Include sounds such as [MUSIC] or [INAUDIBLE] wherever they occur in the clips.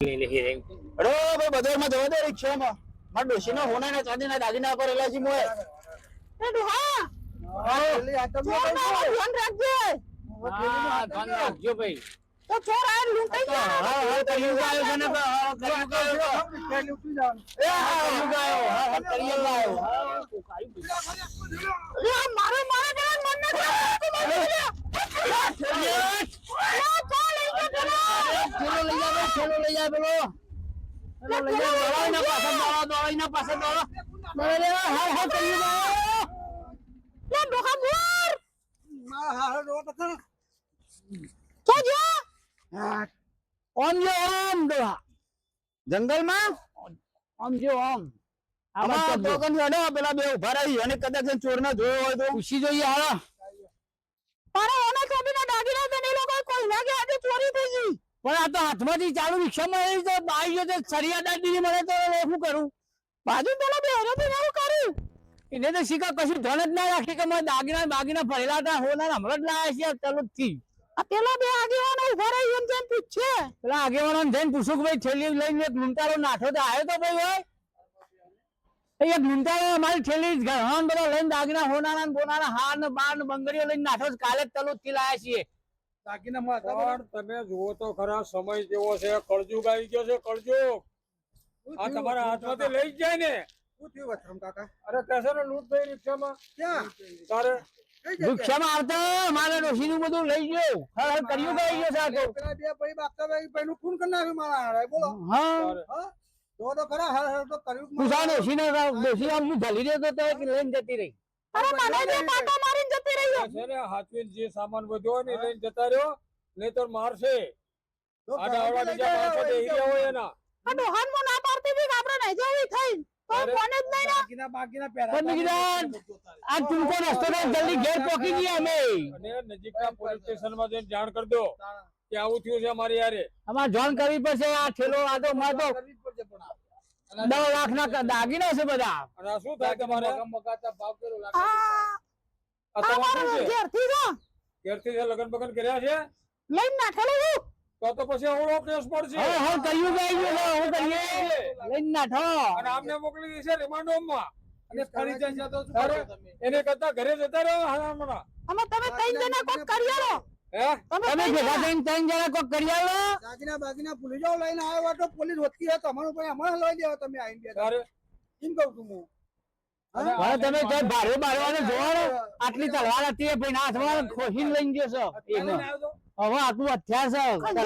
અરે ભાઈ બજારમાં જવા દે રિક્ષામાં. મારા ડોશીના હોનાના ચાંદીના દાગીના કરેલા છે મોય એ આટમ ગાયો લે, ડોહા બોર. તો જો. ઓમ જો ઓમ દોહા જંગલમાં ઓમ જો ઓમ આમાં પેલા બે ઊભા રહી અને કદાચ ચોર ના જોયો હોય તો પૂછી જોઈએ હાલો તારા ઓના ચોબીના દાગીના તો એ લોકો કોઈ ના ગયા આજે ચોરી થઈ ગઈ પણ આ તો હાથમાંથી ચાલુ રિક્ષામાં આવી તો બાઈ ગયો તો સરિયા દાદી મળે તો શું કરું? બાજુ પેલા બે હરોથી એવું કર્યું એને તો શીખા કશું ધન જ ના રાખી કે મારા દાગીના બાગીના ભરેલા હતા હોના હમણાં જ લાયા છે ચાલુ થી. આ પેલા બે આગેવાનો ઊભા રહી એમ જેમ પૂછે. પેલા આગેવાનો જઈને પૂછું કે ભાઈ થેલી લઈને એક નાઠો તો આવ્યો તો ભાઈ હોય? એ એક મારી અમારી થેલી ઘણા બધા લઈને દાગીના હોનાના ને બોનાના હાર ને બાર ને બંગડીઓ લઈને નાઠો કાલે જ તલુ થી લાયા છીએ. પણ તમે જુઓ તો ખરા સમય જેવો છે? કળજુગ આવી ગયો છે કળજુગ આ તમારા હાથમાંથી લઈ જ જાય ને. અરે કહેશે ને લૂંટ થઈ રિક્ષામાં. તારે રિક્ષામાં આવતા મારે ડોશીનું બધું લઈ ગયો. હર હર કર્યું ગઈ ગયો છે આ તો? હા. તું જા ડોશીને ડોશી આમ હું ભલી રહ્યો તો તો એક લઈને જતી રહી. અરે મને જે પાટો મારીને જતી રહ્યો છે ને હાથવીને જે સામાન વધ્યો ને લઈને જતા રહ્યો નહીતર મારશે. આ બીજા માણસો બેહી હોય એના. આ ડોહાન મો ના પાડતી હતી આપણે નહીં જવી થઈ તો કોને જ નહીં ના પણ નિકિતાન, આ ટૂંકો રસ્તો જલ્દી ઘેર પહોંચી ગયા અમે. અને નજીકના પોલીસ સ્ટેશનમાં જઈને જાણ કરી દો કે આવું થયું છે અમારી યારે અમારે જોન કરવી પડશે આ ઠેલો આ તો માર તો દસ લાખ ના દાગીના છે બધા. શું થાય તમારે? આ ઘેરથી જો. ઘેરથી જે બગન કર્યા છે? લઈને નાખેલું હું તો. તો પછી અવળો કેસ પડશે. હવે હવે કર્યું ગઈ ગયું? હું કરીએ લઈને નાઠો અને આમને મોકલી દીધી છે રિમાન્ડ અને ફરી જશે તો એને કરતા ઘરે જતા રહ્યો અમે તમે ત્રણ જણા કોક કરી હે? તમે તમે ભેગા જણા. થઈને ત્રણ જણા કોક કરી આવો દાગીના બાગીના ભૂલી લઈને આવ્યો તો પોલીસ વધતી હોય તમારું પણ હમણાં લઈ દેવા તમે આવીને ગયા એમ કહું છું હું. હવે તમે તો ભારે બારવાનું જોવાનો? આટલી તલવાર હતી એ ભાઈ હાથમાં ખોહીને લઈ ગયો છો? એને. હવે આટલું હથિયાર છે તો. તો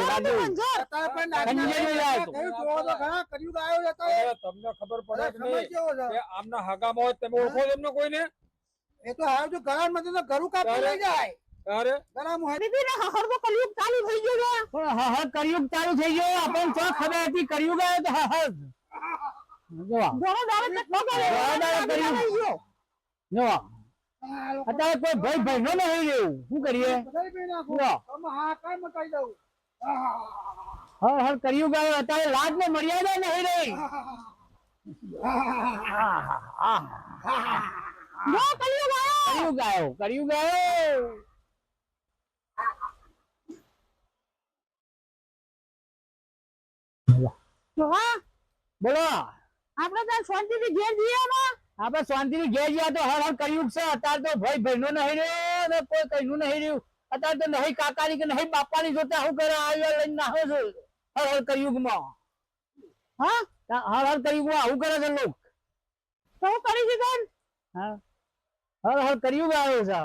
તો આવ્યો. અરે તમને ખબર પડે કે છે? આમના હગામાં હોય તમે ઓળખો છો એમને કોઈને? એ તો હાવ જો માં તો ઘરું કાપી લઈ જાય. હોય. દીદી ને હહરવો કલયુગ ચાલુ થઈ ગયો છે. પણ હ હ કર્યું ચાલુ થઈ ગયો. આપણને તો ખબર હતી? કર્યું ગયો તો હ અત્યારે કોઈ ભાઈ ભાઈ નો નહીં રહ્યું શું કરીએ? હા. હ હ કર્યું ગયું. અત્યારે લાજ ને મર્યાદા નહીં રહી કર્યું ગાયો. કર્યું ગાયો બોલો. આપણે તો શાંતિથી ઘેર જઈએ આપણે શાંતિથી ઘેર ગયા તો હર હર કર્યું છે. અત્યારે તો ભાઈ ભાઈ નહીં રહ્યો ને કોઈ કહ્યું નહીં રહ્યું. અત્યારે તો નહીં કાકાની કે નહીં બાપાની જોતા હું કરે આવ્યા લઈને નાખો છો. હર હર કર્યુગમાં. હા? હર હર કર્યુગમાં આવું કરે છે લોક. તો હું કરી દીધું હા? હર હર કર્યુગ આવ્યો છે.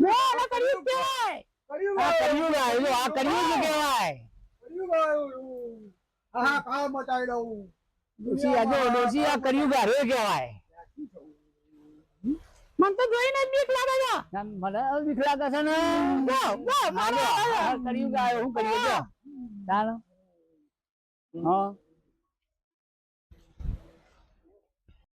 જો એને [LAUGHS] કર્યું આ ગયું. કહેવાય. કર્યું ગયું. હા દઉં. ડોશી આ કહેવાય. મને તો જોઈને બીક લાગે છે. મને બીક લાગે છે ને. માનો મારો કર્યુગ આવ્યો શું જો. ચાલો. હા.